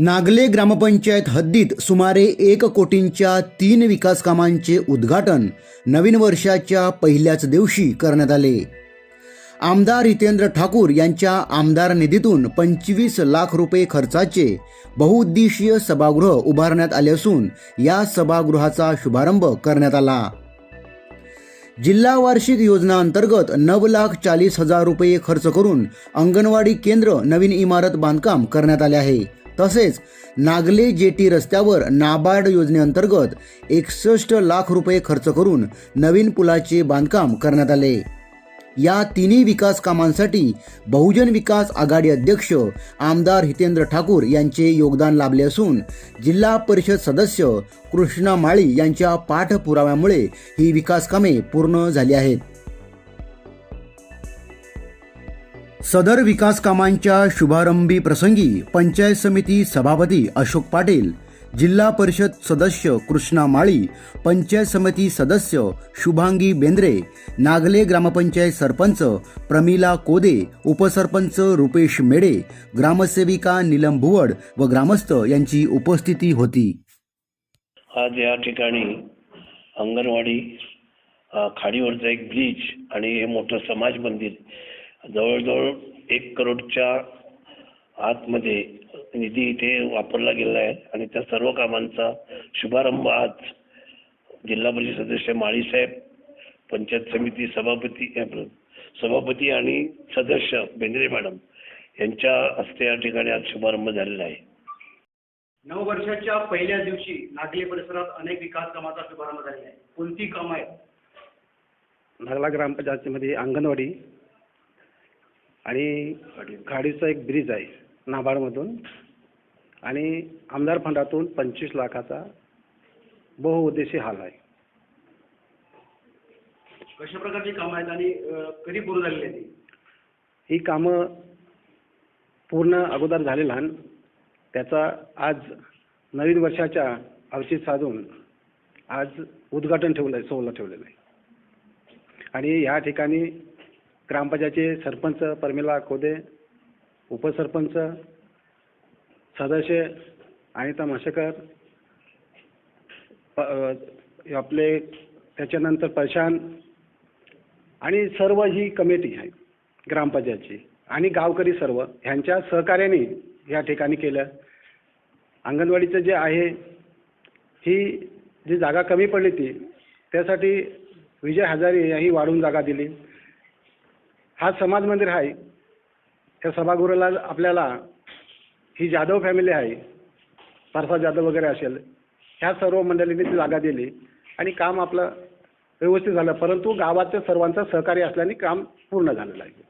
नागले ग्रामपंचायत हद्दीत सुमारे एक कोटींच्या तीन विकास कामांचे उद्घाटन नवीन वर्षाच्या पहिल्याच दिवशी करण्यात आले. आमदार हितेंद्र ठाकूर यांच्या आमदार निधीतून पंचवीस लाख रुपये खर्चाचे बहुउद्देशीय सभागृह उभारण्यात आले असून या सभागृहाचा शुभारंभ करण्यात आला. जिल्हा वार्षिक योजना अंतर्गत नऊ लाख चाळीस हजार रुपये खर्च करून अंगणवाडी केंद्र नवीन इमारत बांधकाम करण्यात आले आहे. तसेच नागले जेटी रस्त्यावर नाबार्ड योजनेअंतर्गत एकसष्ट लाख रुपये खर्च करून नवीन पुलाचे बांधकाम करण्यात आले. या तिन्ही विकास कामांसाठी बहुजन विकास आघाडी अध्यक्ष आमदार हितेंद्र ठाकूर यांचे योगदान लाभले असून जिल्हा परिषद सदस्य कृष्णा माळी यांच्या पाठपुराव्यामुळे ही विकास कामे पूर्ण झाली आहेत. सदर विकास कामांच्या शुभारंभी प्रसंगी पंचायत समिती सभापती अशोक पाटील जिल्हा परिषद सदस्य कृष्णा माळी पंचायत समिती सदस्य शुभांगी बेंद्रे नागले ग्रामपंचायत सरपंच प्रमिला कोदे उपसरपंच रुपेश मेडे ग्रामसेविका नीलम भुवड व ग्रामस्थ यांची उपस्थिती होती. आज या ठिकाणी अंगणवाडी खाडीवरचा एक ब्रिज आणि हे मोठं समाज मंदिर जवळजवळ एक करोडच्या आतमध्ये निधी इथे वापरला गेला आहे आणि त्या सर्व कामांचा शुभारंभ आज जिल्हा परिषद सदस्य माळीसाहेब पंचायत समिती सभापती सभापती आणि सदस्य बेंद्रे मॅडम यांच्या हस्ते या ठिकाणी आज शुभारंभ झालेला आहे. नऊ वर्षाच्या पहिल्या दिवशी नागले परिसरात अनेक विकास कामाचा शुभारंभ झालेला आहे. कोणती कामं आहेत? नागला ग्रामपंचायतीमध्ये अंगणवाडी आणि खाडीचा एक ब्रिज आहे नाबार्डमधून. आणि आमदार फंडातून पंचवीस लाखाचा बहुउद्देशीय हाल आहे. कशा प्रकारची कामं आहेत आणि अं, कधी पूर्ण झालेली आहेत ती? ही कामं पूर्ण अगोदर झालेला आहे त्याचा आज नवीन वर्षाच्या अवचित साधून आज उद्घाटन ठेवलं आहे सोहळा ठेवलेला आहे. आणि या ठिकाणी ग्रामपंचायतचे सरपंच परमिला खोदे उपसरपंच सदस्य अनिता म्हशेकर प- आपले त्याच्यानंतर प्रशांत आणि सर्व ही कमिटी आहे ग्रामपंचायतची आणि गावकरी सर्व ह्यांच्या सहकार्याने या ठिकाणी केलं अंगणवाडीचं जे आहे ही जी जागा कमी पडली ती त्यासाठी विजय हजारे यांनी वाढवून जागा दिली. हा समाज मंदिर आहे. त्या सभागृहाला आपल्याला ही जाधव फॅमिली आहे. पारसा जाधव वगैरे असेल. ह्या सर्व मंडळींनी ती जागा दिली आणि काम आपलं व्यवस्थित झालं. परंतु गावाच्या सर्वांचं सहकार्य असल्याने काम पूर्ण झालेलं आहे.